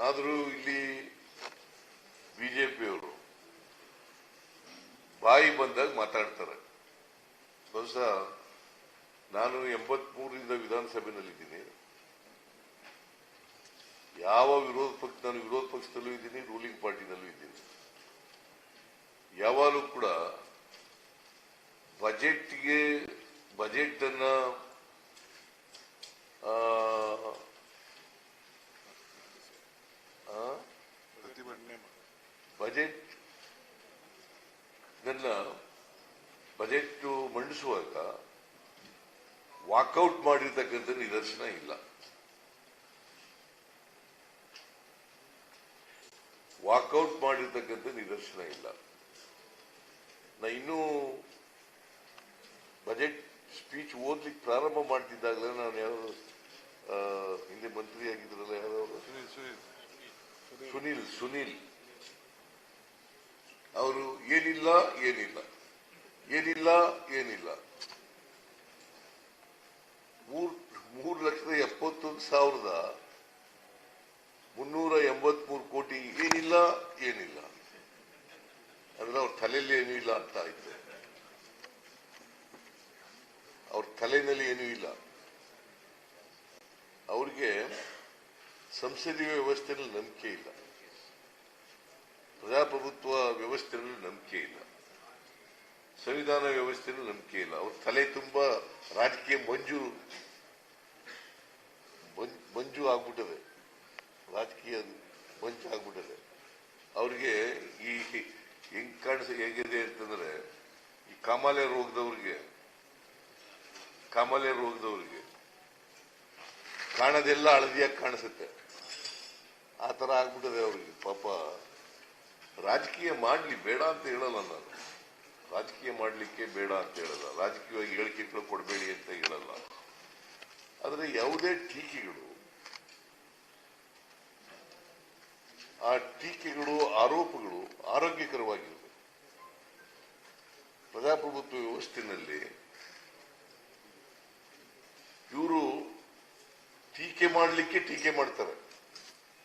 ಆದರೂ ಇಲ್ಲಿ ಬಿಜೆಪಿಯವರು ಬಾಯಿ ಬಂದಾಗ ಮಾತಾಡ್ತಾರೆ. ಬಹುಶಃ ನಾನು ಎಂಬತ್ಮೂರರಿಂದ ವಿಧಾನಸಭೆಯಲ್ಲಿದ್ದೀನಿ. ಯಾವ ವಿರೋಧ ಪಕ್ಷ ನಾನು ವಿರೋಧ ಪಕ್ಷದಲ್ಲೂ ಇದ್ದೀನಿ, ರೂಲಿಂಗ್ ಪಾರ್ಟಿನಲ್ಲೂ ಇದ್ದೀನಿ. ಯಾವಾಗಲೂ ಕೂಡ ಬಜೆಟ್ಗೆ ಬಜೆಟ್ ಅನ್ನ ಆ, ಆ, ಪ್ರತಿಭಟನೆ ಬಜೆಟ್ ನನ್ನ ಬಜೆಟ್ ಮಂಡಿಸುವಾಗ ವಾಕೌಟ್ ಮಾಡಿರ್ತಕ್ಕಂಥ ನಿದರ್ಶನ ಇಲ್ಲ. ವಾಕೌಟ್ ಮಾಡಿರ್ತಕ್ಕಂಥ ನಿದರ್ಶನ ಇಲ್ಲ. ನಾ ಇನ್ನೂ ಬಜೆಟ್ ಸ್ಪೀಚ್ ಓದ್ಲಿಕ್ಕೆ ಪ್ರಾರಂಭ ಮಾಡ್ತಿದ್ದಾಗಲೇ ನಾನು ಯಾರು ಹಿಂದೆ ಮಂತ್ರಿ ಆಗಿದ್ರಲ್ಲ ಯಾರು ಸುನಿಲ್ ಸುನಿಲ್. ಅವರು ಏನಿಲ್ಲ ಏನಿಲ್ಲ. ಏನಿಲ್ಲ ಏನಿಲ್ಲ. ಮೂರ್, ಮೂರು ಲಕ್ಷದ ಎಪ್ಪತ್ತೊಂದು ಸಾವಿರದ ಮುನ್ನೂರ ಎಂಬತ್ಮೂರು ಕೋಟಿ ಏನಿಲ್ಲ ಏನಿಲ್ಲ. ಅಂದ್ರೆ ಅವ್ರ ತಲೆಯಲ್ಲಿ ಏನೂ ಇಲ್ಲ ಅಂತ ಆಯ್ತು ಅವ್ರ ತಲೆಯಲ್ಲಿ ಏನೂ ಇಲ್ಲ. ಅವ್ರಿಗೆ ಸಂಸದೀಯ ವ್ಯವಸ್ಥೆಯಲ್ಲಿ ನಂಬಿಕೆ ಇಲ್ಲ. ಪ್ರಜಾಪ್ರಭುತ್ವ ವ್ಯವಸ್ಥೆಯಲ್ಲಿ ನಂಬಿಕೆ ಇಲ್ಲ. ಸಂವಿಧಾನ ವ್ಯವಸ್ಥೆಯಲ್ಲಿ ನಂಬಿಕೆ ಇಲ್ಲ. ಅವ್ರ ತಲೆ ತುಂಬಾ ರಾಜಕೀಯ ಮಂಜು ಮಂಜು ಆಗ್ಬಿಟ್ಟದೆ. ರಾಜಕೀಯ ಮಂಜು ಆಗ್ಬಿಟ್ಟದೆ. ಅವ್ರಿಗೆ ಈ ಹೆಂಗ್ ಕಾಣಿಸ, ಹೇಗಿದೆ ಅಂತಂದ್ರೆ, ಈ ಕಾಮಾಲೆ ರೋಗದವ್ರಿಗೆ ಕಾಮಾಲೆ ರೋಗದವ್ರಿಗೆ ಕಾಣದೆಲ್ಲ ಹಳದಿಯಾಗಿ ಕಾಣಿಸುತ್ತೆ. ಆ ತರ ಆಗ್ಬಿಟ್ಟದೆ ಅವ್ರಿಗೆ ಪಾಪ. ರಾಜಕೀಯ ಮಾಡಲಿ ಬೇಡ ಅಂತ ಹೇಳಲ್ಲ ನಾನು. ರಾಜಕೀಯ ಮಾಡಲಿಕ್ಕೆ ಬೇಡ ಅಂತ ಹೇಳಲ್ಲ. ರಾಜಕೀಯವಾಗಿ ಹೇಳಿಕೆಗಳು ಕೊಡಬೇಡಿ ಅಂತ ಹೇಳಲ್ಲ. ಆದರೆ ಯಾವುದೇ ಟೀಕೆಗಳು, ಆ ಟೀಕೆಗಳು, ಆರೋಪಗಳು ಆರೋಗ್ಯಕರವಾಗಿವೆ ಪ್ರಜಾಪ್ರಭುತ್ವ ವ್ಯವಸ್ಥೆಯಲ್ಲಿ ಇವರು ಟೀಕೆ ಮಾಡಲಿಕ್ಕೆ ಟೀಕೆ ಮಾಡ್ತಾರೆ.